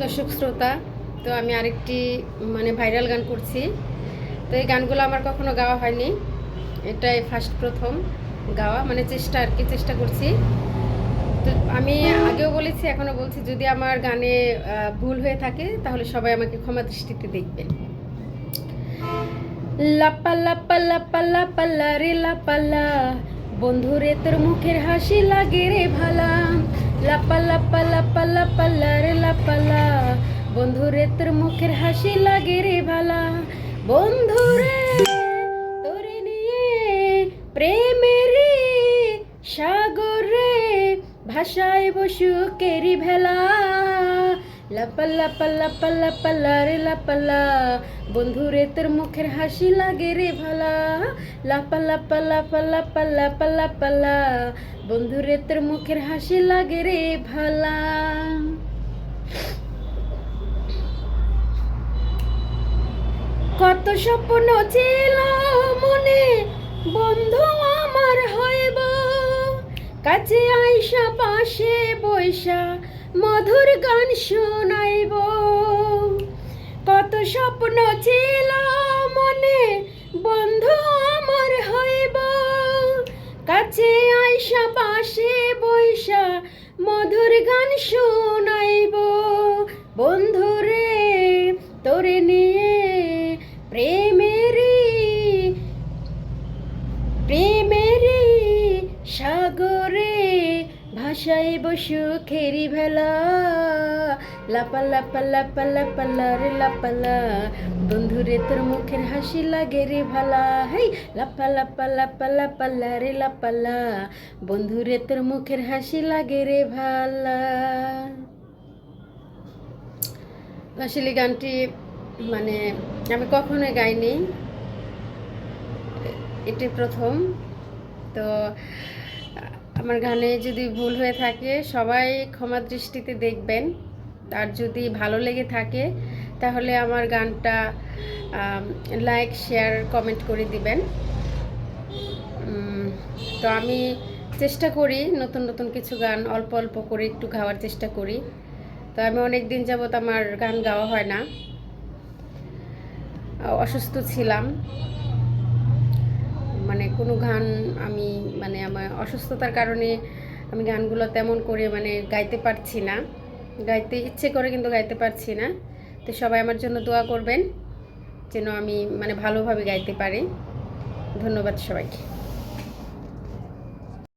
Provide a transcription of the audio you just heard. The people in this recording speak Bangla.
দর্শক শ্রোতা, তো আমি আরেকটি মানে ভাইরাল গান করছি। তো এই গানগুলো আমার কখনো গাওয়া হয়নি। এটাই ফার্স্ট প্রথম গাওয়া মানে চেষ্টা আর কি, চেষ্টা করছি। তো আমি আগেও বলেছি, এখনও বলছি, যদি আমার গানে ভুল হয়ে থাকে, তাহলে সবাই আমাকে ক্ষমা দৃষ্টিতে দেখবেন। লাপা লাপা লাপা লাপা লা রে, লাপালা বন্ধু রে তোর মুখের হাসি লাগে রে, ভালা। লাপা পালা পাল্লা রে লাপালা বন্ধু রে তোর মুখের হাসি লাগে রে ভালা। বন্ধু রে তোরে নিয়ে প্রেমের সাগরে ভাষায় বসু কেরি ভেলা। লাপাল্লা পাল্লা পাল্লা পাল্লা রে লাপাল্লা বন্ধু রে তোর মুখের হাসি লাগে রে ভালা। লাপাল্লা পাল্লা পাল্লা পাল্লা পাল্লা পাল্লা বন্ধু রে তোর মুখের হাসি লাগে রে ভালা। কত স্বপ্ন ছিল মনে, বন্ধু আমার হইব। কাছে আইসা পাশে বৈশা, মধুর গান শোনাইব। কত স্বপ্ন ছিল মনে, বন্ধু আমার হইব। কাছে আইসা পাশে বৈশা, মধুর গান শোনাইব। বন্ধুরে তোরে নিয়ে প্রেমেরি প্রেমেরি সাগরে ভাষায় বসু খেরি ভেলা। লাপা লাপা লাপা লাপা, লা রে লাপালা বন্ধুরে তোর মুখের হাসি লাগে রে ভালা। হেই, লাপা লাপা লাপা লাপা, লা রে লাপালা বন্ধুরে তোর মুখের হাসি লাগে রে ভালা। আসলে গানটি মানে আমি কখনোই গাইনি। এটি প্রথম। তো আমার গানে যদি ভুল হয়ে থাকে, সবাই ক্ষমা দৃষ্টিতে দেখবেন। আর যদি ভালো লেগে থাকে, তাহলে আমার গানটা লাইক শেয়ার কমেন্ট করে দিবেন। তো আমি চেষ্টা করি নতুন নতুন কিছু গান অল্প অল্প করে একটু গাওয়ার চেষ্টা করি। তো আমি অনেক দিন যাবত আমার গান গাওয়া হয় না। অসুস্থ ছিলাম। মানে কোনো গান আমি মানে আমার অসুস্থতার কারণে আমি গানগুলো তেমন করে মানে গাইতে পারছি না। গাইতে ইচ্ছে করে কিন্তু গাইতে পারছি না। তো সবাই আমার জন্য দোয়া করবেন যেন আমি মানে ভালোভাবে গাইতে পারি। ধন্যবাদ সবাইকে।